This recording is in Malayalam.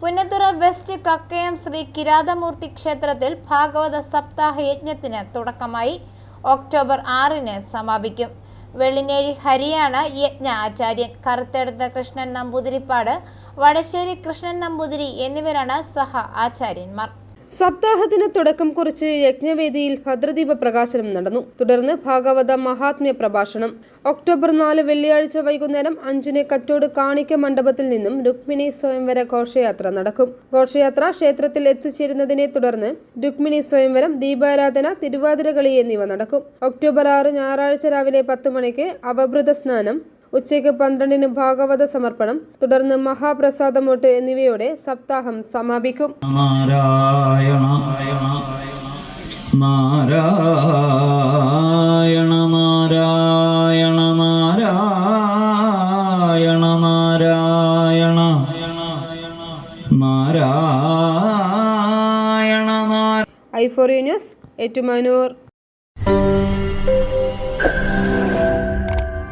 പുന്നത്തുറ വെസ്റ്റ് കക്കയം ശ്രീ കിരാതമൂർത്തി ക്ഷേത്രത്തിൽ ഭാഗവത സപ്താഹ യജ്ഞത്തിന് തുടക്കമായി. ഒക്ടോബർ ആറിന് സമാപിക്കും. വെള്ളിനേഴി ഹരിയാണ് യജ്ഞ ആചാര്യൻ. കറുത്തെടുത്ത കൃഷ്ണൻ നമ്പൂതിരിപ്പാട് വടശ്ശേരി കൃഷ്ണൻ നമ്പൂതിരി എന്നിവരാണ് സഹ ആചാര്യന്മാർ. സപ്താഹത്തിന് തുടക്കം കുറിച്ച് യജ്ഞവേദിയിൽ ഭദ്രദീപ പ്രകാശനം നടന്നു. തുടർന്ന് ഭാഗവത മഹാത്മ്യ പ്രഭാഷണം. ഒക്ടോബർ നാല് വെള്ളിയാഴ്ച വൈകുന്നേരം അഞ്ചിന് കറ്റോട് കാണിക്ക മണ്ഡപത്തിൽ നിന്നും രുക്മിണി സ്വയംവര ഘോഷയാത്ര നടക്കും. ഘോഷയാത്ര ക്ഷേത്രത്തിൽ എത്തിച്ചേരുന്നതിനെ തുടർന്ന് രുക്മിണി സ്വയംവരം ദീപാരാധന തിരുവാതിരകളി എന്നിവ നടക്കും. ഒക്ടോബർ ആറ് ഞായറാഴ്ച രാവിലെ പത്ത് മണിക്ക് അവഭൃത സ്നാനം ഉച്ചയ്ക്ക് പന്ത്രണ്ടിന് ഭാഗവത സമർപ്പണം തുടർന്ന് മഹാപ്രസാദമോട്ട് എന്നിവയോടെ സപ്താഹം സമാപിക്കും. Narayana Narayana Narayana Narayana Narayana Narayana I four news Ettumanoor.